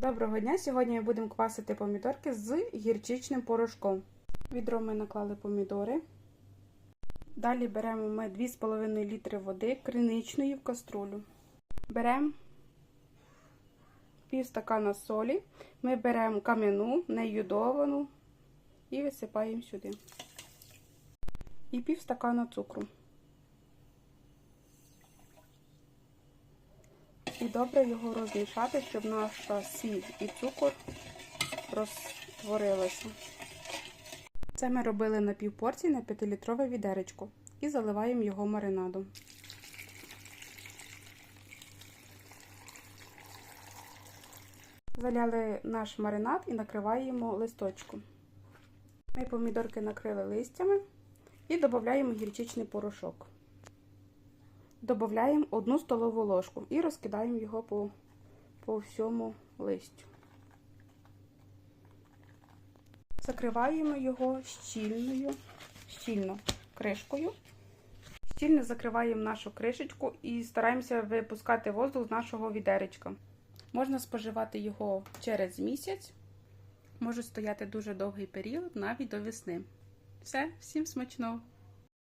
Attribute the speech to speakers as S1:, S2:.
S1: Доброго дня! Сьогодні ми будемо квасити помідорки з гірчичним порошком. Відро ми наклали помідори. Далі беремо ми 2,5 літри води криничної в каструлю. Беремо пів стакана солі. Ми беремо кам'яну, не йодовану і висипаємо сюди. І пів стакана цукру. І добре його розмішати, щоб наша сіль і цукор розтворилися. Це ми робили на пів порції на 5-літрове відеречко і заливаємо його маринадом. Заляли наш маринад і накриваємо листочком. Ми помідорки накрили листями і додаємо гірчичний порошок. Додаємо 1 столову ложку і розкидаємо його по, по всьому листю. Закриваємо його щільною, щільно кришкою. Щільно закриваємо нашу кришечку і стараємося випускати воздух з нашого відеречка. Можна споживати його через місяць. Може стояти дуже довгий період, навіть до весни. Все, всім смачного!